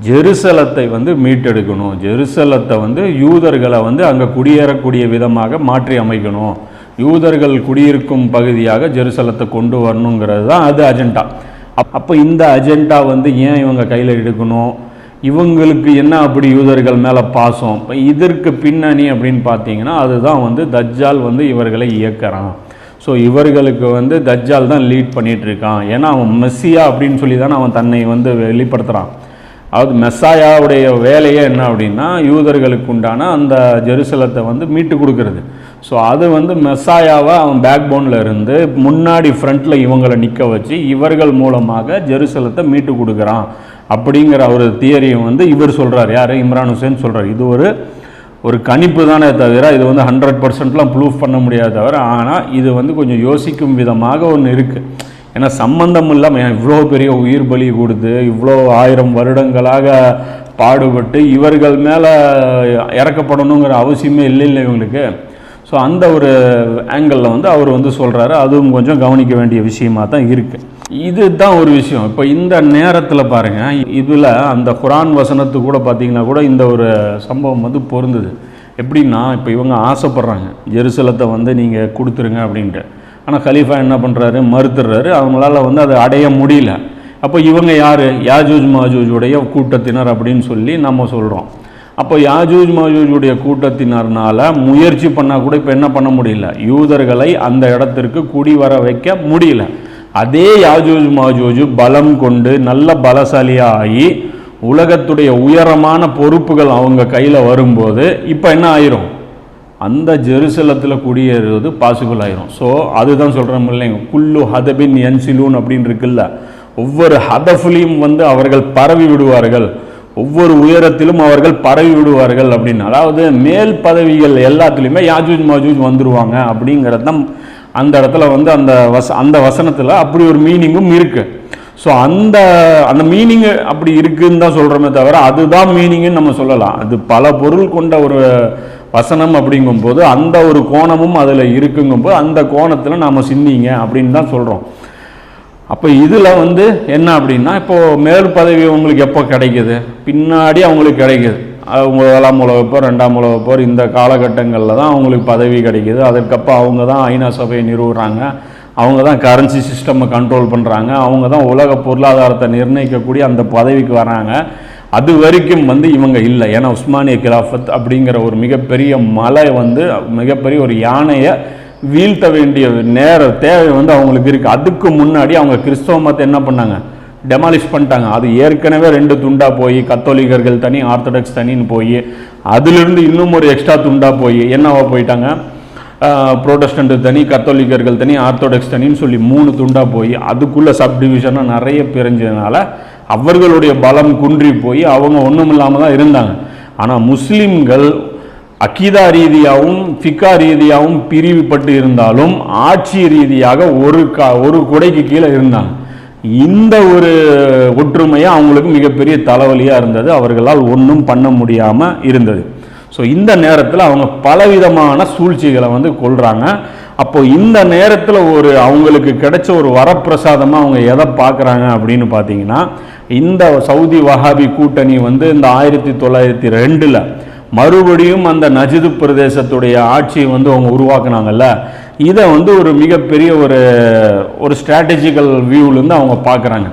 ஜெருசலத்தை வந்து மீட்டெடுக்கணும். ஜெருசலத்தை வந்து யூதர்களை வந்து அங்கே குடியேறக்கூடிய விதமாக மாற்றி அமைக்கணும். யூதர்கள் குடியிருக்கும் பகுதியாக ஜெருசலத்தை கொண்டு வரணுங்கிறது தான் அது அஜெண்டா அப்போ இந்த அஜெண்டா வந்து ஏன் இவங்க கையில் எடுக்கணும்? இவங்களுக்கு என்ன அப்படி யூதர்கள் மேலே பாசம்? இப்போ இதற்கு பின்னணி அப்படின்னு பார்த்தீங்கன்னா அதுதான் வந்து தஜ்ஜால் வந்து இவர்களை இயக்குறான். ஸோ இவர்களுக்கு வந்து தஜ்ஜால் தான் லீட் பண்ணிகிட்ருக்கான் ஏன்னா அவன் மெஸ்ஸியா அப்படின்னு சொல்லி தானே அவன் தன்னை வந்து வெளிப்படுத்துகிறான் அதாவது மெஸ்ஸாயாவுடைய வேலையே என்ன அப்படின்னா யூதர்களுக்கு உண்டான அந்த ஜெருசலத்தை வந்து மீட்டு கொடுக்கறது. ஸோ அது வந்து மெஸ்ஸாயாவை அவன் பேக் போனில் இருந்து முன்னாடி ஃப்ரண்ட்டில் இவங்களை நிற்க வச்சு இவர்கள் மூலமாக ஜெருசலத்தை மீட்டு கொடுக்குறான். அப்படிங்கிற ஒரு தியரியை வந்து இவர் சொல்கிறார் யார்? இம்ரான் ஹுசேன் சொல்கிறார் இது ஒரு ஒரு கணிப்பு தானே தவிர இது வந்து ஹண்ட்ரட் பர்சன்ட்லாம் ப்ரூஃப் பண்ண முடியாது தவிர ஆனால் இது வந்து கொஞ்சம் யோசிக்கும் விதமாக ஒன்று இருக்குது ஏன்னா சம்பந்தம் இல்லாமல் இவ்வளோ பெரிய உயிர் பலி கொடுத்து இவ்வளோ ஆயிரம் வருடங்களாக பாடுபட்டு இவர்கள் மேலே இறக்கப்படணுங்கிற அவசியமே இல்லை இல்லை இவங்களுக்கு. ஸோ அந்த ஒரு ஆங்கிளில் வந்து அவர் வந்து சொல்கிறாரு அதுவும் கொஞ்சம் கவனிக்க வேண்டிய விஷயமாக தான் இருக்குது இதுதான் ஒரு விஷயம். இப்போ இந்த நேரத்தில் பாருங்கள் இதில் அந்த குரான் வசனத்து கூட பார்த்தீங்கன்னா கூட இந்த ஒரு சம்பவம் வந்து பொருந்தது. எப்படின்னா இப்போ இவங்க ஆசைப்பட்றாங்க ஜெருசலத்தை வந்து நீங்கள் கொடுத்துருங்க அப்படின்ட்டு. ஆனால் கலீஃபா என்ன பண்ணுறாரு மறுத்துடுறாரு. அவங்களால வந்து அதை அடைய முடியல. அப்போ இவங்க யார்? யாஜூஜ் மாஜூஜுடைய கூட்டத்தினர் அப்படின்னு சொல்லி நம்ம சொல்கிறோம் அப்போ யாஜூஜ் மாஜூஜுடைய கூட்டத்தினர்னால முயற்சி பண்ணால் கூட இப்போ என்ன பண்ண முடியல? யூதர்களை அந்த இடத்திற்கு குடி வர வைக்க முடியல. அதே யாஜூஜ் மாஜூஜு பலம் கொண்டு நல்ல பலசாலியாக ஆகி உலகத்துடைய உயரமான பொறுப்புகள் அவங்க கையில் வரும்போது இப்போ என்ன ஆயிரும்? அந்த ஜெருசலத்தில் குடியேறுவது பாசிபிள் ஆயிரும் ஸோ அதுதான் சொல்கிறோம் இல்லைங்க. குல்லு ஹதபின் என்சிலூன் அப்படின்னு இருக்குல்ல. ஒவ்வொரு ஹதஃபுலையும் வந்து அவர்கள் பரவி விடுவார்கள். ஒவ்வொரு உயரத்திலும் அவர்கள் பரவி விடுவார்கள் அப்படின்னு. அதாவது மேல் பதவிகள் எல்லாத்துலேயுமே யாஜூஜ் மாஜூஜ் வந்துடுவாங்க அப்படிங்கிறது தான் அந்த இடத்துல வந்து அந்த வச அந்த வசனத்தில் அப்படி ஒரு மீனிங்கும் இருக்குது ஸோ அந்த அந்த மீனிங்கு அப்படி இருக்குன்னு தான் சொல்கிறோமே தவிர அதுதான் மீனிங்குன்னு நம்ம சொல்லலாம். அது பல பொருள் கொண்ட ஒரு வசனம் அப்படிங்கும்போது அந்த ஒரு கோணமும் அதில் இருக்குங்கும்போது அந்த கோணத்தில் நாம் சிந்திங்க அப்படின்னு தான் சொல்கிறோம் அப்போ இதில் வந்து என்ன அப்படின்னா இப்போது மேல் பதவி உங்களுக்கு எப்போ கிடைக்குது? பின்னாடி அவங்களுக்கு கிடைக்குது. அவங்க முதலாம் உலகப்போர் ரெண்டாம் உலகப்போர் இந்த காலகட்டங்களில் தான் அவங்களுக்கு பதவி கிடைக்குது. அதற்கப்புறம் அவங்க தான் ஐநா சபையை நிறுவுறாங்க. அவங்க தான் கரன்சி சிஸ்டமை கண்ட்ரோல் பண்ணுறாங்க அவங்க தான் உலக பொருளாதாரத்தை நிர்ணயிக்கக்கூடிய அந்த பதவிக்கு வராங்க. அது வரைக்கும் வந்து இவங்க இல்லை. ஏன்னா உஸ்மானிய கிலாஃபத் அப்படிங்கிற ஒரு மிகப்பெரிய மலை வந்து மிகப்பெரிய ஒரு யானையை வீழ்த்த வேண்டிய நேர தேவை வந்து அவங்களுக்கு இருக்குது அதுக்கு முன்னாடி அவங்க கிறிஸ்தவ மதத்தை என்ன பண்ணாங்க? டெமாலிஷ் பண்ணிட்டாங்க. அது ஏற்கனவே ரெண்டு துண்டா போய் கத்தோலிக்கர்கள் தனி ஆர்த்தடாக்ஸ் தனின்னு போய் அதிலிருந்து இன்னும் ஒரு எக்ஸ்ட்ரா துண்டா போய் என்னவா போயிட்டாங்க? ப்ரோட்டஸ்டன்ட் தனி கத்தோலிக்கர்கள் தனி ஆர்த்தோடாக்ஸ் தனின்னு சொல்லி மூணு துண்டா போய் அதுக்குள்ள சப் டிவிஷனாக நிறைய பிரிஞ்சதுனால அவர்களுடைய பலம் குன்றி போய் அவங்க ஒன்றும் இல்லாமல் தான் இருந்தாங்க. ஆனால் முஸ்லீம்கள் அக்கீதா ரீதியாகவும் ஃபிக்கா ரீதியாகவும் பிரிவுபட்டு இருந்தாலும் ஆட்சி ரீதியாக ஒரு கா ஒரு குடைக்கு கீழே இருந்தாங்க. இந்த ஒரு ஒற்றுமையை அவங்களுக்கு மிகப்பெரிய தலைவலியாக இருந்தது. அவர்களால் ஒன்றும் பண்ண முடியாமல் இருந்தது. ஸோ இந்த நேரத்தில் அவங்க பலவிதமான சூழ்ச்சிகளை வந்து கொள்கிறாங்க அப்போது இந்த நேரத்தில் ஒரு அவங்களுக்கு கிடைச்ச ஒரு வரப்பிரசாதமாக அவங்க எதை பார்க்குறாங்க அப்படின்னு பார்த்தீங்கன்னா இந்த சவுதி வஹாபி கூட்டணி வந்து இந்த ஆயிரத்தி தொள்ளாயிரத்தி ரெண்டில் மறுபடியும் அந்த நஜிது பிரதேசத்துடைய ஆட்சியை வந்து அவங்க உருவாக்குனாங்கல்ல? இதை வந்து ஒரு மிகப்பெரிய ஒரு ஒரு ஸ்ட்ராட்டஜிக்கல் வியூவிலேருந்து அவங்க பார்க்குறாங்க.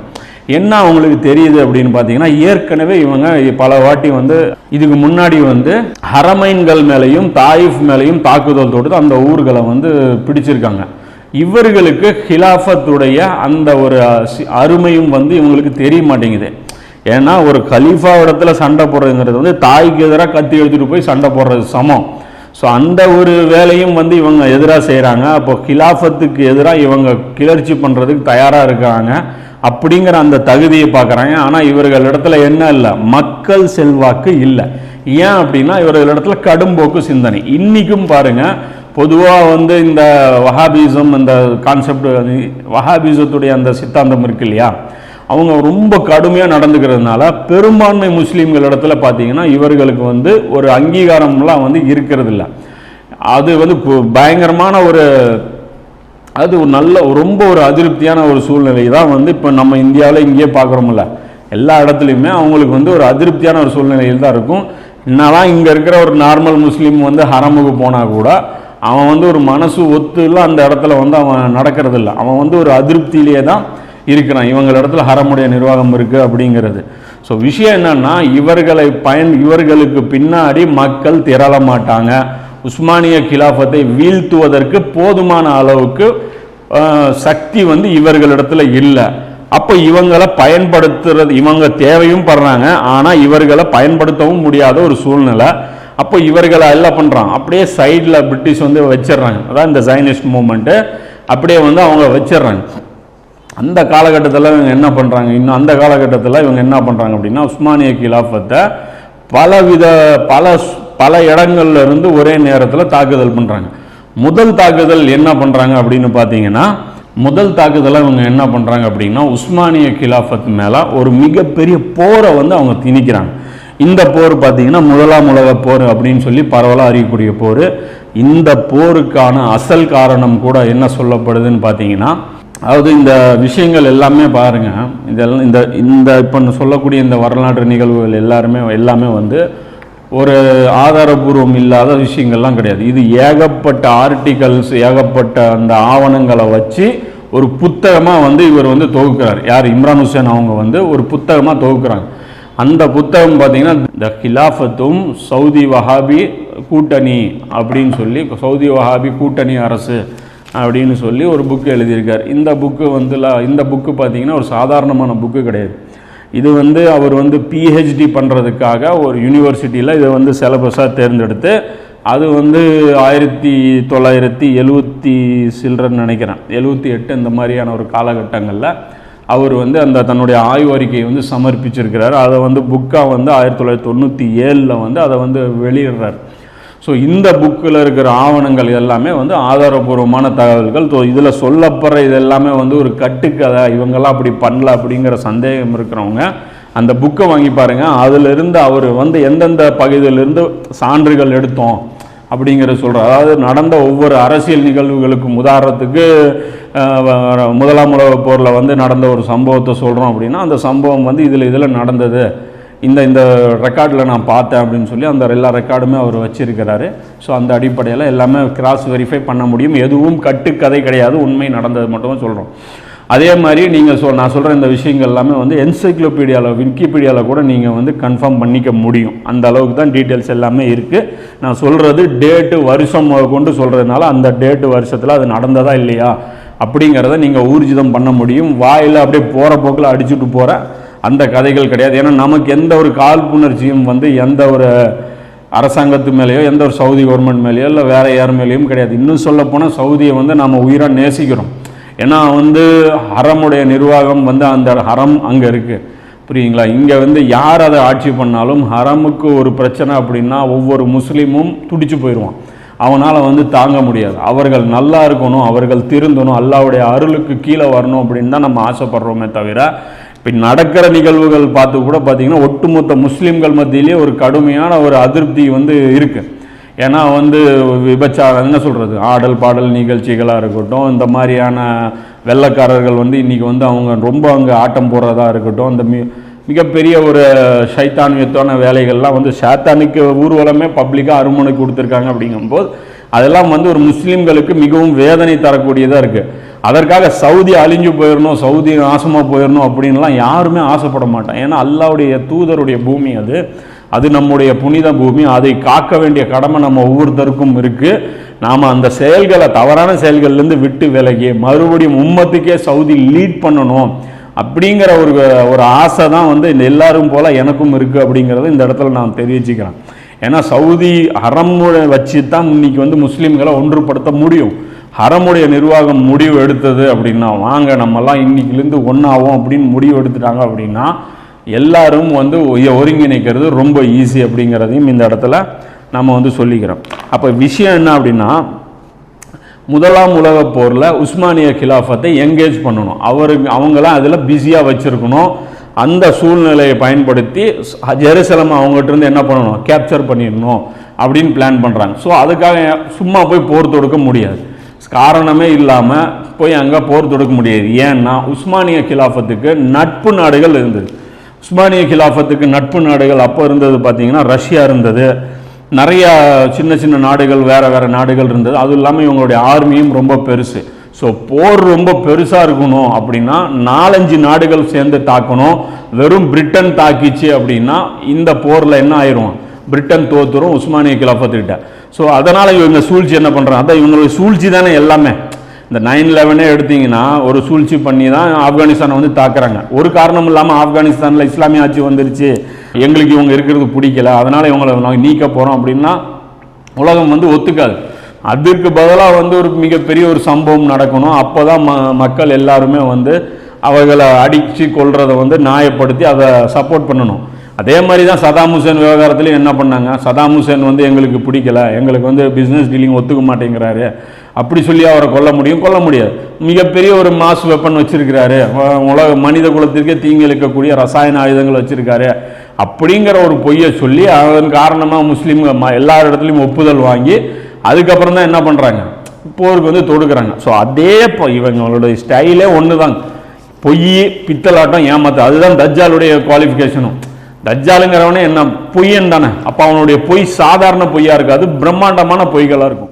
என்ன அவங்களுக்கு தெரியுது அப்படின்னு பார்த்தீங்கன்னா ஏற்கனவே இவங்க பல வாட்டி வந்து இதுக்கு முன்னாடி வந்து ஹரமைன்கள் மேலேயும் தாயிஃப் மேலேயும் தாக்குதல் தொடுத்து அந்த ஊர்களை வந்து பிடிச்சிருக்காங்க. இவர்களுக்கு ஹிலாஃபத்துடைய அந்த ஒரு அருமையும் வந்து இவங்களுக்கு தெரிய மாட்டேங்குது. ஏன்னா ஒரு கலீஃபா இடத்துல சண்டை போடுறதுங்கிறது வந்து தாய்க்கு எதிராக கத்தி எடுத்துகிட்டு போய் சண்டை போடுறது சமம். ஸோ அந்த ஒரு வேலையும் வந்து இவங்க எதிராக செய்கிறாங்க அப்போ கிலாஃபத்துக்கு எதிராக இவங்க கிளர்ச்சி பண்ணுறதுக்கு தயாராக இருக்காங்க அப்படிங்கிற அந்த தகுதியை பார்க்குறாங்க. ஆனால் இவர்கள் இடத்துல என்ன இல்லை? மக்கள் செல்வாக்கு இல்லை. ஏன் அப்படின்னா இவர்கள் இடத்துல கடும்போக்கு சிந்தனை. இன்றைக்கும் பாருங்கள் பொதுவாக வந்து இந்த வஹாபிசம் இந்த கான்செப்ட் வஹாபிசத்துடைய அந்த சித்தாந்தம் இருக்கு இல்லையா? அவங்க ரொம்ப கடுமையாக நடந்துக்கிறதுனால பெரும்பான்மை முஸ்லீம்கள் இடத்துல பார்த்தீங்கன்னா இவர்களுக்கு வந்து ஒரு அங்கீகாரம்லாம் வந்து இருக்கிறது இல்லை அது வந்து கு- பயங்கரமான ஒரு அது ஒரு நல்ல ரொம்ப ஒரு அதிருப்தியான ஒரு சூழ்நிலை தான் வந்து இப்போ நம்ம இந்தியாவில் இங்கேயே பார்க்குறோம்ல எல்லா இடத்துலையுமே அவங்களுக்கு வந்து ஒரு அதிருப்தியான ஒரு சூழ்நிலையில் தான் இருக்கும். என்னதான் இங்கே இருக்கிற ஒரு நார்மல் முஸ்லீம் வந்து ஹரமுக்கு போனால் கூட அவன் வந்து ஒரு மனசு ஒத்துலாம் அந்த இடத்துல வந்து அவன் நடக்கிறது இல்லை அவன் வந்து ஒரு அதிருப்தியிலேயே தான் இருக்கிறான். இவங்க இடத்துல ஹரமுடைய நிர்வாகம் இருக்குது அப்படிங்கிறது. ஸோ விஷயம் என்னன்னா இவர்களை பயன் இவர்களுக்கு பின்னாடி மக்கள் திரள மாட்டாங்க. உஸ்மானிய கிலாஃபத்தை வீழ்த்துவதற்கு போதுமான அளவுக்கு சக்தி வந்து இவர்களிடத்துல இல்லை. அப்போ இவங்களை பயன்படுத்துறது இவங்க தேவையும் படுறாங்க. ஆனால் இவர்களை பயன்படுத்தவும் முடியாத ஒரு சூழ்நிலை. அப்போ இவர்களை என்ன பண்ணுறான் அப்படியே சைடில் பிரிட்டிஷ் வந்து வச்சிடுறாங்க. அதான் இந்த சைனிஸ்ட் மூமெண்ட்டு அப்படியே வந்து அவங்க வச்சிடுறாங்க. அந்த காலகட்டத்தில் இவங்க என்ன பண்ணுறாங்க இன்னும் அந்த காலகட்டத்தில் இவங்க என்ன பண்ணுறாங்க அப்படின்னா உஸ்மானிய கிலாஃபத்தை பலவித பல பல இடங்கள்ல இருந்து ஒரே நேரத்தில் தாக்குதல் பண்ணுறாங்க முதல் தாக்குதல் என்ன பண்ணுறாங்க அப்படின்னு பார்த்தீங்கன்னா முதல் தாக்குதலை இவங்க என்ன பண்ணுறாங்க அப்படின்னா உஸ்மானிய கிலாஃபத் மேலே ஒரு மிகப்பெரிய போரை வந்து அவங்க திணிக்கிறாங்க. இந்த போர் பார்த்தீங்கன்னா முதலாம் உலக போர் அப்படின்னு சொல்லி பரவலாக அறியக்கூடிய போர். இந்த போருக்கான அசல் காரணம் கூட என்ன சொல்லப்படுதுன்னு பார்த்தீங்கன்னா அதாவது இந்த விஷயங்கள் எல்லாமே பாருங்க. இதெல்லாம் இந்த இந்த இப்போ சொல்லக்கூடிய இந்த வரலாற்று நிகழ்வுகள் எல்லாருமே எல்லாமே வந்து ஒரு ஆதாரபூர்வம் இல்லாத விஷயங்கள்லாம் கிடையாது. இது ஏகப்பட்ட ஆர்டிகல்ஸ் ஏகப்பட்ட அந்த ஆவணங்களை வச்சு ஒரு புத்தகமாக வந்து இவர் வந்து தொகுக்கிறார். யார்? இம்ரான் ஹுசேன் அவங்க வந்து ஒரு புத்தகமாக தொகுக்கிறாங்க. அந்த புத்தகம் பார்த்தீங்கன்னா த கிலாஃபத்தும் சவுதி வஹாபி கூட்டணி அப்படின்னு சொல்லி சவுதி வஹாபி கூட்டணி அரசு. அப்படின்னு சொல்லி ஒரு புக்கு எழுதியிருக்கார். இந்த புக்கு வந்து ல- இந்த புக்கு பார்த்தீங்கன்னா ஒரு சாதாரணமான புக்கு கிடையாது. இது வந்து அவர் வந்து பிஹெச்டி பண்ணுறதுக்காக ஒரு யூனிவர்சிட்டியில் இதை வந்து சிலபஸாக தேர்ந்தெடுத்து அது வந்து ஆயிரத்தி தொள்ளாயிரத்தி எழுவத்தி சில்லறன்னு நினைக்கிறேன். எழுவத்தி எட்டு இந்த மாதிரியான ஒரு காலகட்டங்களில் அவர் வந்து அந்த தன்னுடைய ஆய்வறிக்கையை வந்து சமர்ப்பிச்சிருக்கிறார். அதை வந்து புக்காக வந்து ஆயிரத்தி தொள்ளாயிரத்தி தொண்ணூற்றி ஏழில் வந்து அதை வந்து வெளியிடுறார். ஸோ இந்த புக்கில் இருக்கிற ஆவணங்கள் எல்லாமே வந்து ஆதாரபூர்வமான தகவல்கள். ஸோ இதில் சொல்லப்படுற இது எல்லாமே வந்து ஒரு கட்டுக்கதை. இவங்கெல்லாம் அப்படி பண்ணல அப்படிங்கிற சந்தேகம் இருக்கிறவங்க அந்த புக்கை வாங்கி பாருங்கள் அதிலிருந்து அவர் வந்து எந்தெந்த பகுதியிலிருந்து சான்றுகள் எடுத்தோம் அப்படிங்கிற சொல்கிறார் அதாவது நடந்த ஒவ்வொரு அரசியல் நிகழ்வுகளுக்கும் உதாரணத்துக்கு முதலாம் உலக போரில் வந்து நடந்த ஒரு சம்பவத்தை சொல்கிறோம் அப்படின்னா அந்த சம்பவம் வந்து இதில் இதில் நடந்தது. இந்த இந்த ரெக்கார்டில் நான் பார்த்தேன் அப்படின்னு சொல்லி அந்த எல்லா ரெக்கார்டுமே அவர் வச்சிருக்கிறாரு. ஸோ அந்த அடிப்படையில் எல்லாமே கிராஸ் வெரிஃபை பண்ண முடியும். எதுவும் கட்டுக்கதை கிடையாது. உண்மை நடந்தது மட்டும் சொல்கிறோம் அதே மாதிரி நீங்கள் சொல் நான் சொல்கிற இந்த விஷயங்கள் எல்லாமே வந்து என்சைக்ளோபீடியாவில் விக்கிபீடியாவில் கூட நீங்கள் வந்து கன்ஃபார்ம் பண்ணிக்க முடியும். அந்த அளவுக்கு தான் டீட்டெயில்ஸ் எல்லாமே இருக்குது நான் சொல்கிறது டேட்டு வருஷம் கொண்டு சொல்கிறதுனால அந்த டேட்டு வருஷத்தில் அது நடந்ததா இல்லையா அப்படிங்கிறத நீங்கள் ஊர்ஜிதம் பண்ண முடியும். வாயில் அப்படியே போகிற போக்கில் அடிச்சுட்டு போகிற அந்த கதைகள் கிடையாது. ஏன்னா நமக்கு எந்த ஒரு காழ்ப்புணர்ச்சியும் வந்து எந்த ஒரு அரசாங்கத்து மேலேயோ எந்த ஒரு சவுதி கவர்மெண்ட் மேலேயோ இல்லை வேறு யார் மேலேயும் கிடையாது. இன்னும் சொல்லப்போனால் சவுதியை வந்து நம்ம உயிராக நேசிக்கிறோம். ஏன்னா வந்து ஹரமுடைய நிர்வாகம் வந்து அந்த ஹரம் அங்கே இருக்குது புரியுங்களா? இங்கே வந்து யார் அதை ஆட்சி பண்ணாலும் ஹரமுக்கு ஒரு பிரச்சனை அப்படின்னா ஒவ்வொரு முஸ்லீமும் துடிச்சு போயிடுவான் அவனால் வந்து தாங்க முடியாது. அவர்கள் நல்லா இருக்கணும் அவர்கள் திருந்தணும் அல்லாவுடைய அருளுக்கு கீழே வரணும் அப்படின்னு தான் நம்ம ஆசைப்படுறோமே தவிர இப்போ நடக்கிற நிகழ்வுகள் பார்த்து கூட பார்த்தீங்கன்னா ஒட்டுமொத்த முஸ்லீம்கள் மத்தியிலே ஒரு கடுமையான ஒரு அதிருப்தி வந்து இருக்குது ஏன்னா வந்து விபச்சாரம் என்ன சொல்கிறது ஆடல் பாடல் நிகழ்ச்சிகளாக இருக்கட்டும் இந்த மாதிரியான வெள்ளக்காரர்கள் வந்து இன்றைக்கி வந்து அவங்க ரொம்ப அங்கே ஆட்டம் போடுறதா இருக்கட்டும் இந்த மி மிகப்பெரிய ஒரு சைத்தானியத்தான வேலைகள்லாம் வந்து சாத்தானுக்கு ஊர்வலமே பப்ளிக்காக அருமனை கொடுத்துருக்காங்க அப்படிங்கும்போது அதெல்லாம் வந்து ஒரு முஸ்லீம்களுக்கு மிகவும் வேதனை தரக்கூடியதாக இருக்குது அதற்காக சவுதி அழிஞ்சு போயிடணும் சவுதி நாசமாக போயிடணும் அப்படின்லாம் யாருமே ஆசைப்பட மாட்டோம் ஏன்னா அல்லாவுடைய தூதருடைய பூமி அது. அது நம்முடைய புனித பூமி. அதை காக்க வேண்டிய கடமை நம்ம ஒவ்வொருத்தருக்கும் இருக்குது நாம் அந்த செயல்களை தவறான செயல்கள்லேருந்து விட்டு விலகி மறுபடியும் உம்மத்துக்கே சவுதி லீட் பண்ணணும் அப்படிங்கிற ஒரு ஒரு ஆசை தான் வந்து இந்த எல்லாரும் போல் எனக்கும் இருக்குது அப்படிங்கிறத இந்த இடத்துல நான் தெரிவிச்சுக்கிறேன். ஏன்னா சவுதி ஹரமுடைய வச்சு தான் இன்னைக்கு வந்து முஸ்லீம்களை ஒன்றுபடுத்த முடியும். அறமுடைய நிர்வாகம் முடிவு எடுத்தது அப்படின்னா வாங்க நம்மலாம் இன்னைக்குலேருந்து ஒன்றாவும் அப்படின்னு முடிவு எடுத்துட்டாங்க அப்படின்னா எல்லாரும் வந்து ஒருங்கிணைக்கிறது ரொம்ப ஈஸி அப்படிங்கிறதையும் இந்த இடத்துல நம்ம வந்து சொல்லிக்கிறோம். அப்போ விஷயம் என்ன அப்படின்னா முதலாம் உலக போரில் உஸ்மானிய கிலாஃபத்தை எங்கேஜ் பண்ணணும். அவருக்கு அவங்களாம் அதில் பிஸியாக வச்சுருக்கணும். அந்த சூழ்நிலையை பயன்படுத்தி ஜெருசலம் அவங்ககிட்ட இருந்து என்ன பண்ணணும்? கேப்சர் பண்ணிடணும் அப்படின்னு பிளான் பண்ணுறாங்க ஸோ அதுக்காக சும்மா போய் போர் தொடுக்க முடியாது. காரணமே இல்லாமல் போய் அங்கே போர் தொடுக்க முடியாது. ஏன்னா உஸ்மானிய கிலாஃபத்துக்கு நட்பு நாடுகள் இருந்தது. உஸ்மானிய கிலாஃபத்துக்கு நட்பு நாடுகள் அப்போ இருந்தது பார்த்தீங்கன்னா ரஷ்யா இருந்தது. நிறையா சின்ன சின்ன நாடுகள் வேறு வேறு நாடுகள் இருந்தது. அதுவும் இல்லாமல் இவங்களுடைய ஆர்மியும் ரொம்ப பெருசு. ஸோ போர் ரொம்ப பெருசாக இருக்கணும் அப்படின்னா நாலஞ்சு நாடுகள் சேர்ந்து தாக்கணும். வெறும் பிரிட்டன் தாக்கிச்சு அப்படின்னா இந்த போரில் என்ன ஆயிரும்? பிரிட்டன் தோத்துரும் உஸ்மானிய கிலாஃபத்துக்கிட்ட ஸோ அதனால் இவங்க சூழ்ச்சி என்ன பண்ணுறாங்க அதான் இவங்களுடைய சூழ்ச்சி தானே எல்லாமே. இந்த நைன் லெவனே எடுத்தீங்கன்னா ஒரு சூழ்ச்சி பண்ணி தான் ஆப்கானிஸ்தானை வந்து தாக்குறாங்க. ஒரு காரணம் இல்லாமல் ஆப்கானிஸ்தானில் இஸ்லாமிய ஆட்சி வந்துருச்சு. எங்களுக்கு இவங்க இருக்கிறது பிடிக்கல. அதனால் இவங்களை நாங்கள் நீக்க போகிறோம் அப்படின்னா உலகம் வந்து ஒத்துக்காது. அதற்கு பதிலாக வந்து ஒரு மிகப்பெரிய ஒரு சம்பவம் நடக்கணும். அப்போ தான் ம மக்கள் எல்லாருமே வந்து அவர்களை அடித்து கொள்றதை வந்து நியாயப்படுத்தி அதை சப்போர்ட் பண்ணணும். அதே மாதிரி தான் சதாம் ஹுசேன் விவகாரத்துலையும் என்ன பண்ணாங்க? சதாம் ஹுசேன் வந்து எங்களுக்கு பிடிக்கல எங்களுக்கு வந்து பிஸ்னஸ் டீலிங் ஒத்துக்க மாட்டேங்கிறாரு. அப்படி சொல்லி அவரை கொல்ல முடியும் கொல்ல முடியாது. மிகப்பெரிய ஒரு மாஸ் வெப்பன் வச்சிருக்கிறாரு. உலக மனித குலத்திற்கே தீங்கு இழைக்கக்கூடிய ரசாயன ஆயுதங்கள் வச்சிருக்காரு. அப்படிங்கிற ஒரு பொய்யை சொல்லி அதன் காரணமாக முஸ்லீம்கள் ம- எல்லா இடத்துலையும் ஒப்புதல் வாங்கி அதுக்கப்புறம் தான் என்ன பண்ணுறாங்க போருக்கு வந்து தொடுக்கிறாங்க. ஸோ அதே இவங்களுடைய ஸ்டைலே ஒன்று தான் பொய் பித்தலாட்டம் ஏமாத்து அதுதான் தஜ்ஜாலுடைய குவாலிஃபிகேஷனும் தஜ்ஜாலுங்கிறவனே என்ன பொய்யன் தானே? அப்போ அவனுடைய பொய் சாதாரண பொய்யா இருக்காது பிரம்மாண்டமான பொய்களாக இருக்கும்.